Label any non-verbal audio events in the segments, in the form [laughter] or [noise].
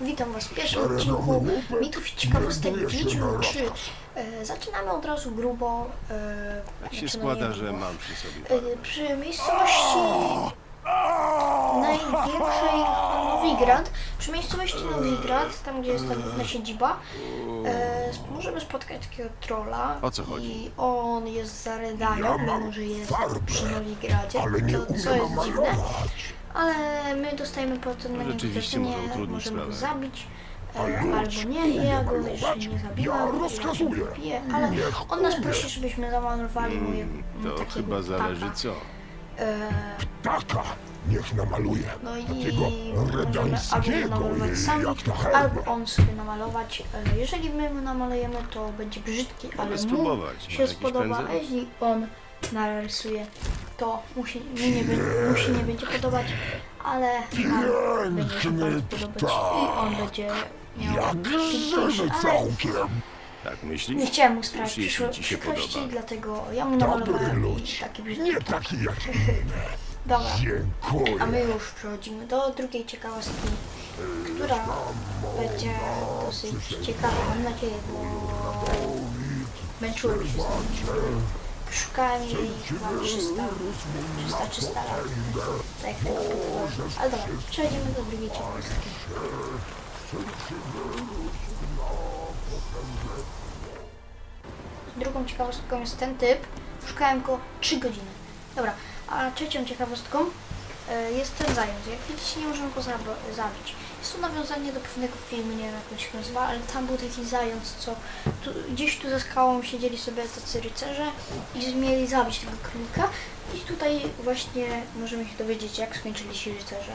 Witam Was w pierwszym odcinku mitów i ciekawostek Wiedźmin 3. E, zaczynamy od razu grubo. E, Tak się znaczy, no składa, że mam przy sobie E, przy miejscowości największej Nowigrad, przy miejscowości Nowigrad, tam gdzie jest ta główna siedziba, e, możemy spotkać takiego trolla. O co chodzi? I on jest za Redanią, mimo że jest przy Nowigradzie, ale nie to, co jest dziwne. Ale my dostajemy potem na niego Rzeczywiście zlecenie, może utrudnić możemy go sprawę. zabić. e, Albo nie, ja go jeszcze nie zabiłam, Ja rozkazuję. go biję, ale Niech on nas umie. prosi, żebyśmy zamalowali moje Mm, m, To takiego chyba zależy ptaka. co. E, Taka niech namaluje. no i Takiego możemy albo redańskiego, namalować sami, jak albo on sobie namalować. E, Jeżeli my mu namalujemy, to będzie brzydki, ale mu spróbować. Ma się jakiś spodoba. A pędzel? jeśli on narysuje, to mu się, mu nie, be- mu się nie będzie podobać, ale nam będzie się bardzo podobać i on będzie miał Jak piękniejszy, ale całkiem. Tak nie myślisz? chciałem mu sprawić przyszło- przykrości, dlatego ja mu namalowałem i taki brzydki. Nie taki jak. [laughs] Dobra. Dziękuję. A my już przechodzimy do drugiej ciekawostki, która będzie dosyć ciekawa, mam nadzieję, bo męczyłem się z nim. Szukałem jej chyba 300, 300, 300 lat, tak jak tego potwora. Ale dobra, przechodzimy do drugiej ciekawostki. Drugą ciekawostką jest ten typ. Szukałem go 3 godziny. Dobra, a trzecią ciekawostką jest ten zając. Jak widzicie, nie możemy go zab- zabić. Jest to nawiązanie do pewnego filmu, nie wiem jak on się nazywa, ale tam był taki zając, co tu, gdzieś tu za skałą siedzieli sobie tacy rycerze i mieli zabić tego królika. I tutaj właśnie możemy się dowiedzieć, jak skończyli się rycerze.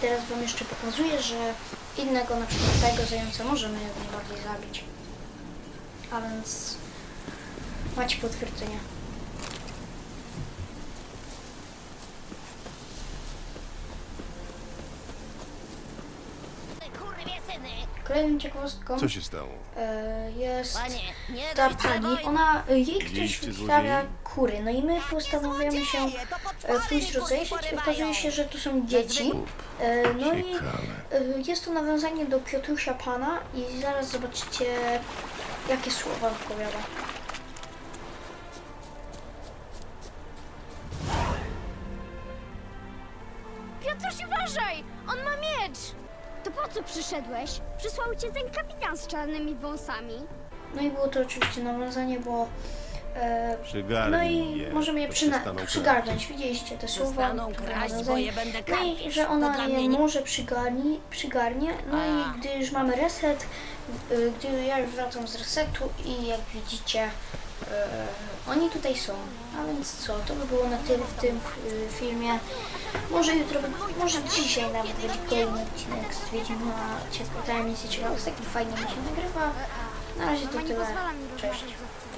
Teraz Wam jeszcze pokazuję, że innego, na przykład tego zająca możemy jak najbardziej zabić. A więc macie potwierdzenie. Kolejną ciekawostką Co się stało? e, jest Panie, nie ta pani. Ona, e, jej ktoś wystawia? Kury. No i my postanawiamy się e, pójść rozejrzeć. Okazuje się, że to są dzieci. E, No i e, jest to nawiązanie do Piotrusia Pana i zaraz zobaczycie, jakie słowa wypowiada. Piotruś, uważaj! On ma miecz! To po co przyszedłeś? Przysłał cię ten kapitan z czarnymi wąsami. No i było to oczywiście nawiązanie, bo e, Przygarnij no i je, możemy je to przyna- przestaną przygarnąć. Widzieliście te słowa, Przestaną kraść, bo je będę No i że To ona dla je mnie nie- może przygarni, przygarnie. No A. i gdy już mamy reset, y, gdy ja już wracam z resetu i jak widzicie, y, oni tutaj są. A więc co, to by było na tyle w tym y, filmie. Może jutro, może dzisiaj nawet będzie kolejny odcinek z Wiedźmina. Ciekawe, misję ciekawostek i fajnie mi się nagrywa. Na razie to Mama nie tyle. pozwala mi Cześć. rozmawiać z